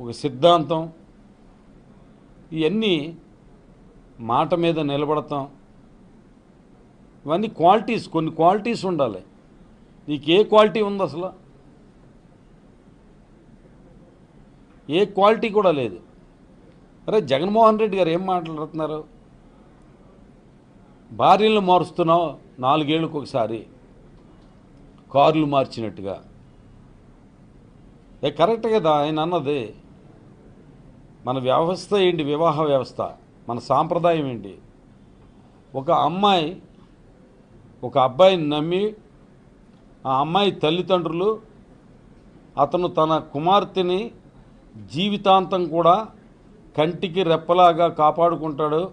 ఒక సిద్ధాంతం. ఇవన్నీ మాట మీద నిలబడతాం. ఇవన్నీ క్వాలిటీస్ కొన్ని క్వాలిటీస్ ఉండాలి. నీకు ఏ క్వాలిటీ ఉంది అసలు? ఏ క్వాలిటీ కూడా లేదు. అరే జగన్మోహన్ రెడ్డి గారు ఏం మాట్లాడుతున్నారు? భార్యలను మారుస్తున్నావు నాలుగేళ్ళకు ఒకసారి. కార్లు మార్చినట్టుగా. ఏ కరెక్ట్ కదా ఆయన అన్నది. మన వ్యవస్థ ఏంటి? వివాహ వ్యవస్థ. మన సాంప్రదాయం ఏంటి? ఒక అమ్మాయి ఒక అబ్బాయిని నమ్మి ఆ అమ్మాయి తల్లిదండ్రులు అతను తన కుమార్తెని జీవితాంతం కూడా కంటికి రెప్పలాగా కాపాడుకుంటాడు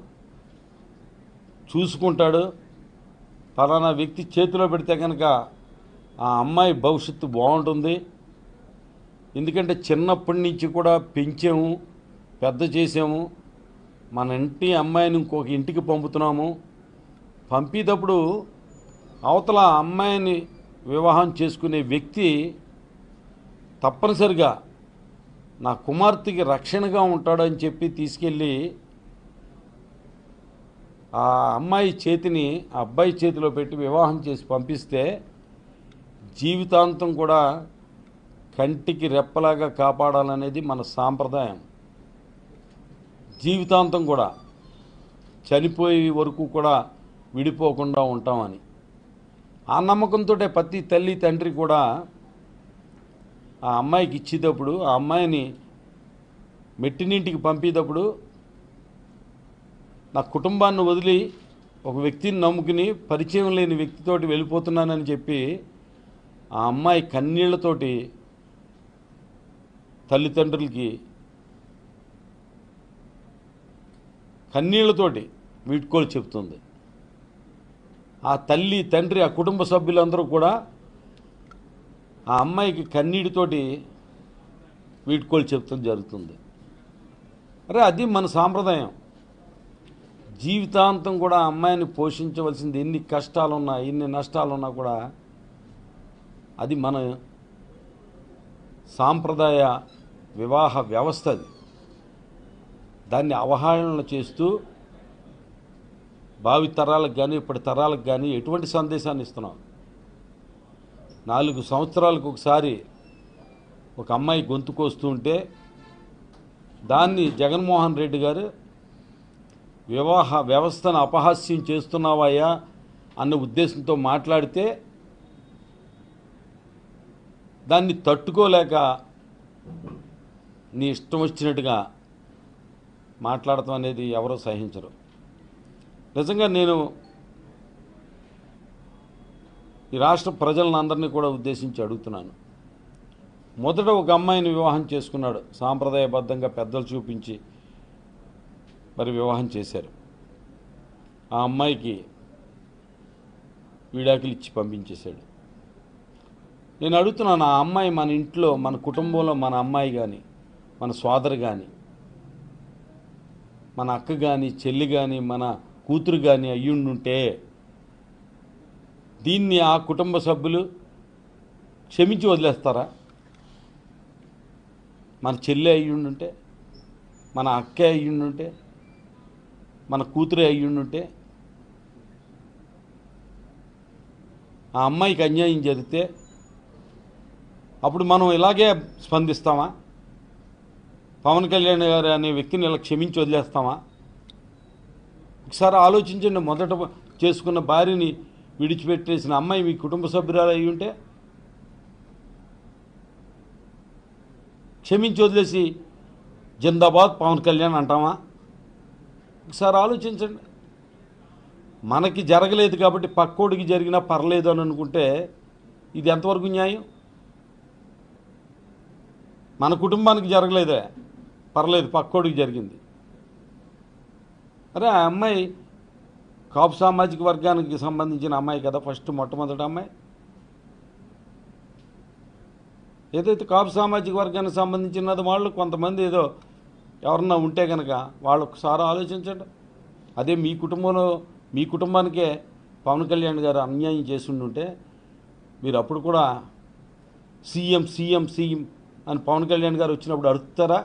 చూసుకుంటాడు. ఫలానా వ్యక్తి చేతిలో పెడితే కనుక ఆ అమ్మాయి భవిష్యత్తు బాగుంటుంది. ఎందుకంటే చిన్నప్పటి నుంచి కూడా పెంచాము. పెద్ద చేసాము మన ఇంటి అమ్మాయిని ఇంకొక ఇంటికి పంపుతున్నాము. పంపేటప్పుడు అవతల అమ్మాయిని వివాహం చేసుకునే వ్యక్తి తప్పనిసరిగా నా కుమార్తెకి రక్షణగా ఉంటాడని చెప్పి తీసుకెళ్ళి ఆ అమ్మాయి చేతిని ఆ అబ్బాయి చేతిలో పెట్టి వివాహం చేసి పంపిస్తే జీవితాంతం కూడా కంటికి రెప్పలాగా కాపాడాలనేది మన సాంప్రదాయం. జీవితాంతం కూడా చనిపోయే వరకు కూడా విడిపోకుండా ఉంటామని. ఆ నమ్మకంతో ప్రతి తల్లి తండ్రి కూడా ఆ అమ్మాయికి ఇచ్చేటప్పుడు ఆ అమ్మాయిని మెట్టినింటికి పంపేటప్పుడు నా కుటుంబాన్ని వదిలి ఒక వ్యక్తిని నమ్ముకుని పరిచయం లేని వ్యక్తితోటి వెళ్ళిపోతున్నానని చెప్పి ఆ అమ్మాయి కన్నీళ్ళతోటి తల్లిదండ్రులకి కన్నీళ్ళతోటి వీడ్కోలు చెప్తుంది ఆ తల్లి తండ్రి ఆ కుటుంబ సభ్యులందరూ కూడా ఆ అమ్మాయికి కన్నీటితోటి వీడ్కోలు చెప్తాం జరుగుతుంది. అరే అది మన సాంప్రదాయం. జీవితాంతం కూడా అమ్మాయిని పోషించవలసింది ఎన్ని కష్టాలున్నా ఎన్ని నష్టాలున్నా కూడా అది మన సాంప్రదాయ వివాహ వ్యవస్థ అది. దాన్ని అవహేళన చేస్తూ భావి తరాలకు కానీ ఇప్పటి తరాలకు కానీ ఎటువంటి సందేశాన్ని ఇస్తున్నాం నాలుగు సంవత్సరాలకు ఒకసారి ఒక అమ్మాయి గొంతుకొస్తూ ఉంటే దాన్ని జగన్మోహన్ రెడ్డి గారు వివాహ వ్యవస్థను అపహాస్యం చేస్తున్నావయ్యా అన్న ఉద్దేశంతో మాట్లాడితే దాన్ని తట్టుకోలేక నీ ఇష్టం వచ్చినట్టుగా మాట్లాడటం అనేది ఎవరూ సహించరు. నిజంగా నేను ఈ రాష్ట్ర ప్రజలందరినీ కూడా ఉద్దేశించి అడుగుతున్నాను. మొదట ఒక అమ్మాయిని వివాహం చేసుకున్నాడు. సాంప్రదాయబద్ధంగా పెద్దలు చూపించి మరి వివాహం చేశారు. ఆ అమ్మాయికి విడాకులు ఇచ్చి పంపించేశాడు. నేను అడుగుతున్నాను ఆ అమ్మాయి మన ఇంట్లో మన కుటుంబంలో మన అమ్మాయి కానీ మన సోదరు కానీ మన అక్క కానీ చెల్లి కానీ మన కూతురు కానీ అయ్యుండుంటే దీన్ని ఆ కుటుంబ సభ్యులు క్షమించి వదిలేస్తారా? మన చెల్లి అయ్యుండుంటే మన అక్క అయ్యుండుంటే మన కూతురే అయ్యుండుంటే ఆ అమ్మాయికి అన్యాయం జరిగితే అప్పుడు మనం ఇలాగే స్పందిస్తామా? పవన్ కళ్యాణ్ గారు అనే వ్యక్తిని ఇలా క్షమించి వదిలేస్తామా? ఒకసారి ఆలోచించండి. మొదట చేసుకున్న భార్యని విడిచిపెట్టేసిన అమ్మాయి మీ కుటుంబ సభ్యురాలు అయి ఉంటే క్షమించి వదిలేసి జిందాబాద్ పవన్ కళ్యాణ్ అంటామా? ఒకసారి ఆలోచించండి. మనకి జరగలేదు కాబట్టి పక్కోడికి జరిగినా పర్లేదు అని అనుకుంటే ఇది ఎంతవరకు న్యాయం? మన కుటుంబానికి జరగలేదే. పర్లేదు పక్కోడికి జరిగింది. అరే ఆ అమ్మాయి కాపు సామాజిక వర్గానికి సంబంధించిన అమ్మాయి కదా ఫస్ట్ మొట్టమొదటి అమ్మాయి. ఏదైతే కాపు సామాజిక వర్గానికి సంబంధించినది వాళ్ళు కొంతమంది ఏదో ఎవరన్నా ఉంటే కనుక వాళ్ళు ఒకసారి ఆలోచించండి. అదే మీ కుటుంబంలో మీ కుటుంబానికే పవన్ కళ్యాణ్ గారు అన్యాయం చేసిండుంటే ఉంటే మీరు అప్పుడు కూడా సీఎం సీఎం సీఎం అని పవన్ కళ్యాణ్ గారు వచ్చినప్పుడు అడుగుతారా?